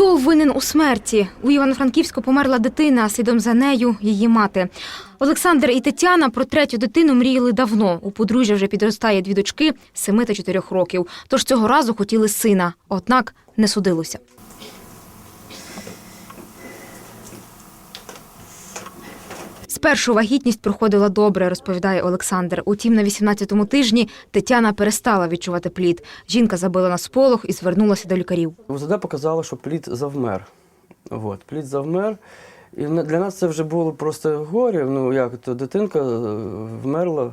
Хто винен у смерті? У Івано-Франківську померла дитина, а слідом за нею її мати. Олександр і Тетяна про третю дитину мріяли давно. У подружжя вже підростає дві дочки 7 та 4 років. Тож цього разу хотіли сина, однак не судилося. Спершу вагітність проходила добре, розповідає Олександр. Утім, на 18-му тижні Тетяна перестала відчувати плід. Жінка забила на сполох і звернулася до лікарів. УЗД показало, що плід завмер. От, плід завмер. І для нас це вже було просто горе. Ну, як то дитинка е, вмерла.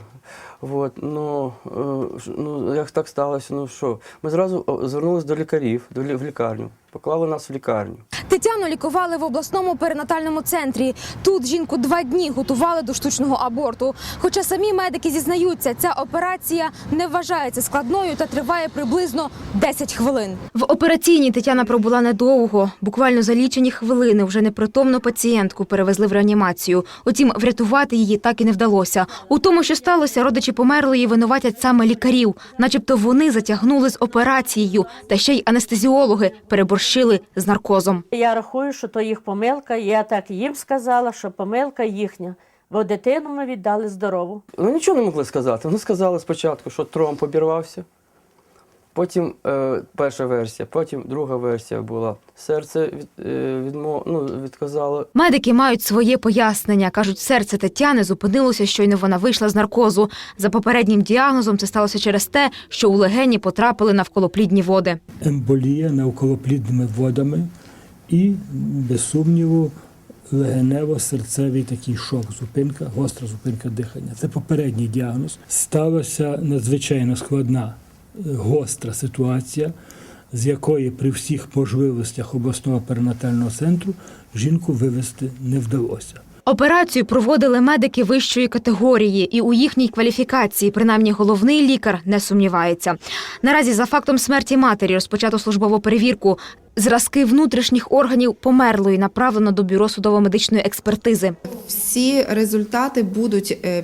От, ну, е, ну, як так сталося? Ну що? Ми зразу звернулися до лікарів, до лі- в лікарню. Поклали нас в лікарню. Тетяну лікували в обласному перинатальному центрі. Тут жінку два дні готували до штучного аборту. Хоча самі медики зізнаються, ця операція не вважається складною та триває приблизно 10 хвилин. В операційній Тетяна пробула недовго. Буквально за лічені хвилини вже непритомну пацієнтку перевезли в реанімацію. Утім, врятувати її так і не вдалося. У тому, що сталося, родичі померлої винуватять саме лікарів, начебто вони затягнули з операцією, та ще й анестезіологи переборщили з наркозом. Я рахую, що то їх помилка. Я так їм сказала, що помилка їхня. Бо дитину ми віддали здорову. Ну нічого не могли сказати. Вони сказали спочатку, що тромб обірвався. Потім е, перша версія, потім друга версія була. Серце від, е, відмо, ну, відказало. Медики мають своє пояснення. кажуть, серце Тетяни зупинилося, щойно вона вийшла з наркозу. За попереднім діагнозом це сталося через те, що у легені потрапили навколоплідні води. емболія навколоплідними водами і, без сумніву, легенево-серцевий такий шок, зупинка, гостра зупинка дихання. Це попередній діагноз. Сталася надзвичайно складна, гостра ситуація, з якої при всіх можливостях обласного перинатального центру жінку вивести не вдалося. Операцію проводили медики вищої категорії, і у їхній кваліфікації, принаймні, головний лікар не сумнівається. Наразі за фактом смерті матері розпочато службову перевірку. Зразки внутрішніх органів померлої направлено до бюро судово-медичної експертизи. Всі результати будуть е,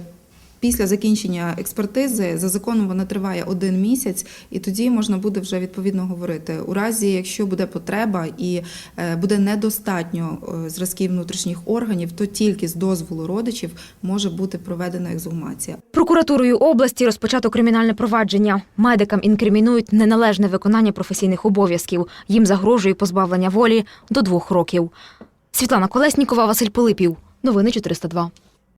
після закінчення експертизи. За законом вона триває один місяць, і тоді можна буде вже відповідно говорити. У разі, якщо буде потреба і е, буде недостатньо е, зразків внутрішніх органів, то тільки з дозволу родичів може бути проведена ексгумація. Прокуратурою області розпочато кримінальне провадження. Медикам інкримінують неналежне виконання професійних обов'язків. Їм загрожує позбавлення волі до двох років. Світлана Колеснікова, Василь Пилипів. Новини 402.